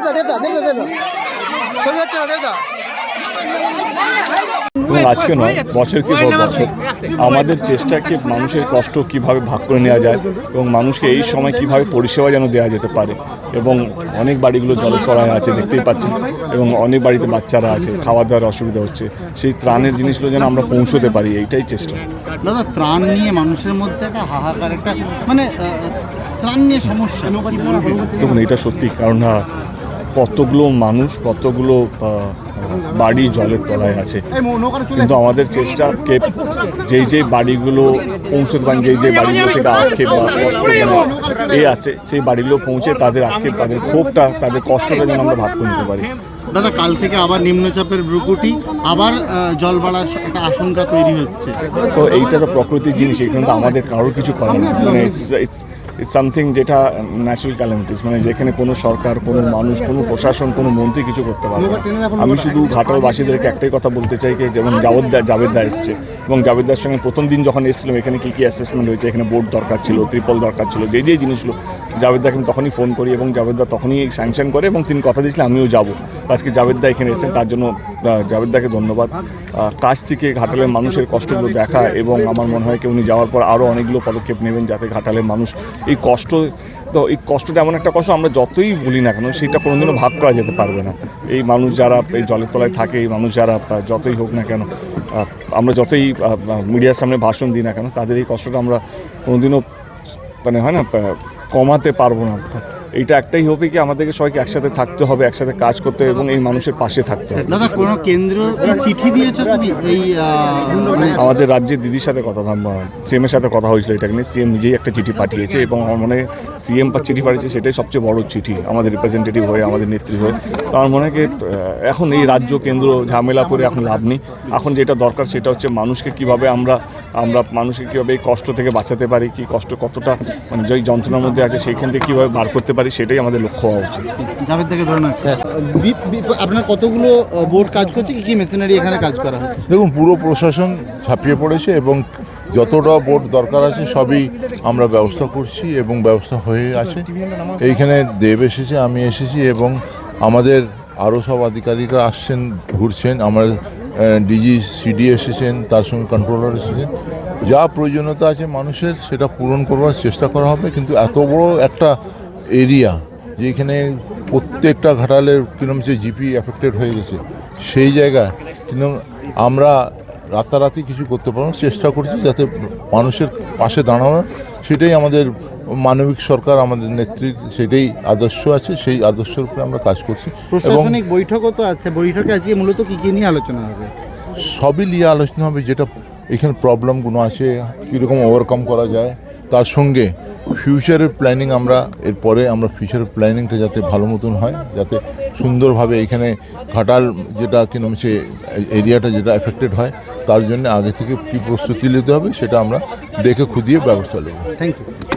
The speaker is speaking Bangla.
কি হলো দেবদা দেবদা দেবদা দেবদা। ছবি হচ্ছে না দেবদা? আজকে নয় বছর কি পর বছর? আমাদের চেষ্টাকে মানুষের কষ্ট কীভাবে ভাগ করে নেওয়া যায় এবং মানুষকে এই সময় কীভাবে পরিষেবা যেন দেওয়া যেতে পারে এবং অনেক বাড়িগুলো জলের তলায় আছে দেখতেই পাচ্ছেন এবং অনেক বাড়িতে বাচ্চারা আছে খাওয়া দাওয়ার অসুবিধা হচ্ছে। সেই ত্রাণের জিনিসগুলো যেন আমরা পৌঁছতে পারি এইটাই চেষ্টা। দাদা ত্রাণ নিয়ে মানুষের মধ্যে একটা হাহাকার একটা মানে ত্রাণ নিয়ে সমস্যা। দেখুন এটা সত্যি কারণ কতগুলো মানুষ কতগুলো বাড়ি জলের তলায় আছে। কিন্তু আমাদের চেষ্টাকে যেই যেই বাড়িগুলো পৌঁছতে পারেন যেই যেই বাড়িগুলো থেকে আক্ষেপ বা কষ্ট যেন এ আছে সেই বাড়িগুলো পৌঁছে তাদের আক্ষেপ তাদের ক্ষোভটা তাদের কষ্টটা যেন আমরা ভাগ করে নিতে পারি। দাদা কাল থেকে আবার নিম্নচাপের ব্রুকুটি আবার জল বাড়ার একটা আশঙ্কা তৈরি হচ্ছে। তো এইটা তো প্রকৃতির জিনিস এখানে তো আমাদের কারোর কিছু করার নেই। মানে সামথিং যেটা ন্যাচারাল ক্যালামিটিস মানে যেখানে কোনো সরকার কোনো মানুষ কোনো প্রশাসন কোনো মন্ত্রী কিছু করতে পারবে না। আমি শুধু ঘাটালবাসীদেরকে একটাই কথা বলতে চাই যে যেমন জাভেদদা জাভেদদা এসছে। এবং জাভেদদার সঙ্গে প্রথম দিন যখন এসেছিলাম, এখানে কী কী অ্যাসেসমেন্ট হয়েছে? এখানে বোর্ড দরকার ছিল ত্রিপল দরকার ছিল, যে যে জিনিসগুলো। জাভেদদাকে আমি তখনই ফোন করি এবং জাভেদদা তখনই স্যাংশন করে এবং তিনি কথা দিয়েছিলেন, আমিও যাব। আজকে জাভেদদা এখানে এসেছেন, তার জন্য জাভেদদাকে ধন্যবাদ। কাছ থেকে ঘাটালের মানুষের কষ্টগুলো দেখা এবং আমার মনে হয় কি উনি যাওয়ার পর আরও অনেকগুলো পদক্ষেপ নেবেন যাতে ঘাটালের মানুষ এই কষ্ট, তো এই কষ্টটা এমন একটা কষ্ট আমরা যতই বলি না কেন, সেটা কোনোদিনও ভাগ করা যেতে পারবে না। এই মানুষ যারা এই জলের তলায় থাকে, এই মানুষ যারা যতই হোক না কেন আমরা যতই মিডিয়ার সামনে ভাষণ দিই না কেন, তাদের এই কষ্টটা আমরা কোনোদিনও মানে হয় না কমাতে পারব না। এইটা একটাই হবে কি আমাদেরকে সবাইকে একসাথে থাকতে হবে একসাথে কাজ করতে হবে এবং এই মানুষের পাশে থাকতে হবে। দাদা কোনো কেন্দ্র চিঠি দিয়েছ তুমি? এই আমাদের রাজ্যের দিদির সাথে কথা সিএম এর সাথে কথা হয়েছিল এটাকে নিয়ে সিএম নিজেই একটা চিঠি পাঠিয়েছে এবং আমার মনে হয় সিএম চিঠি পাঠিয়েছে সেটাই সবচেয়ে বড় চিঠি আমাদের রিপ্রেজেন্টেটিভ হয়ে আমাদের নেত্রী হয়ে। তো আমার মনে হয় এখন এই রাজ্য কেন্দ্র ঝামেলা করে এখন লাভ নেই। এখন যেটা দরকার সেটা হচ্ছে মানুষকে কীভাবে আমরা আমরা মানুষকে কীভাবে এই কষ্ট থেকে বাঁচাতে পারি কি কষ্ট কতটা মানে যেই যন্ত্রণার মধ্যে আছে সেইখান থেকে কীভাবে বার করতে পারি। সেটাই আমাদের লক্ষ্য হওয়া উচিত। জাভেদ থেকে ধরে না আপনার কতগুলো বোর্ড কাজ করছে? কি কি মেশিনারি এখানে কাজ করা হচ্ছে দেখুন পুরো প্রশাসন ছাপিয়ে পড়েছে এবং যতটা বোর্ড দরকার আছে সবই আমরা ব্যবস্থা করছি এবং ব্যবস্থা হয়ে আছে। এইখানে দেব এসেছে আমি এসেছি এবং আমাদের আরও সব আধিকারিকরা আসছেন ঘুরছেন। আমার ডিজি সিডি এসেছেন তার সঙ্গে কন্ট্রোলার এসেছেন। যা প্রয়োজনীয়তা আছে মানুষের সেটা পূরণ করবার চেষ্টা করা হবে। কিন্তু এত বড় একটা এরিয়া যেখানে প্রত্যেকটা ঘাটালের কিরম যে জিপি এফেক্টেড হয়ে গেছে সেই জায়গায় কিন্তু আমরা রাতারাতি কিছু করতে পারব। চেষ্টা করছি যাতে মানুষের পাশে দাঁড়ানো সেটাই আমাদের মানবিক সরকার আমাদের নেত্রীর সেটাই আদর্শ আছে সেই আদর্শের উপরে আমরা কাজ করছি প্রশাসনিক বৈঠকও তো আছে বৈঠকে আজকে মূলত কি কী নিয়ে আলোচনা হবে সবই নিয়ে আলোচনা হবে যেটা এখানে প্রবলেমগুলো আছে কীরকম ওভারকাম করা যায় তার সঙ্গে ফিউচারের প্ল্যানিং আমরা, এরপরে আমরা ফিউচারের প্ল্যানিংটা যাতে ভালো মতন হয়, যাতে সুন্দরভাবে এখানে ঘাটাল যেটা কীরকম সে এরিয়াটা যেটা এফেক্টেড হয়, তার জন্য আগে থেকে কী প্রস্তুতি নিতে হবে সেটা আমরা দেখে খুঁজিয়ে ব্যবস্থা নেব। Thank you